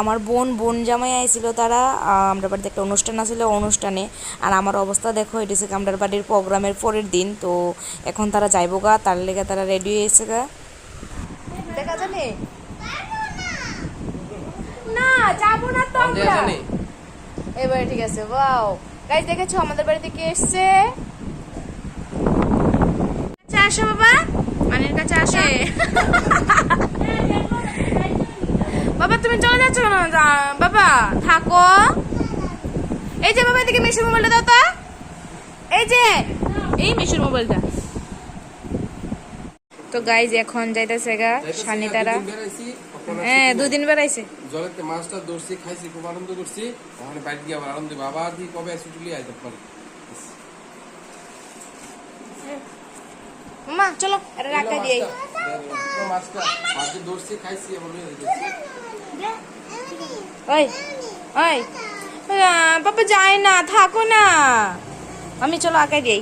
আমার বোন বোন জামাই আইছিল তারা আমরা বাড়িতে একটা অনুষ্ঠান আছিল অনুষ্ঠানে। আর আমার অবস্থা দেখো এটা হচ্ছে আমরা বাড়ির প্রোগ্রামের পরের দিন তো এখন তারা যাইবো গা তার লেগে তারা রেডি হয়েছে গা। দেখা জানে না যাব না তো আমরা। এবারে ঠিক আছে ওয়াও গাইজ দেখেছ আমাদের বাড়িতে কে এসছে? কাছে আসো বাবা মানের কাছে আসে বাবা তুমি চলে যাচ্ছ কেন? বাবা থাকো। এই যে বাবা এদিকে মিশুর মোবাইলটা দাও তো। এই যে। এই মিশুর মোবাইলটা। তো গাইজ এখন যাইতেছে গা সানি তারা হ্যাঁ দুদিন বেড়াইছে। জলেতে মাছটা ধরছি খাইছি খুব আনন্দ করছি। ওখানে বাইরে গিয়ে আবার আনন্দ বাবা দি কবে ছুটলি আইতে পারি মা চলো এটা রাখা দিয়ে আহ, বাবা যায় না থাকো না। আমি চলো আঁকাই দিই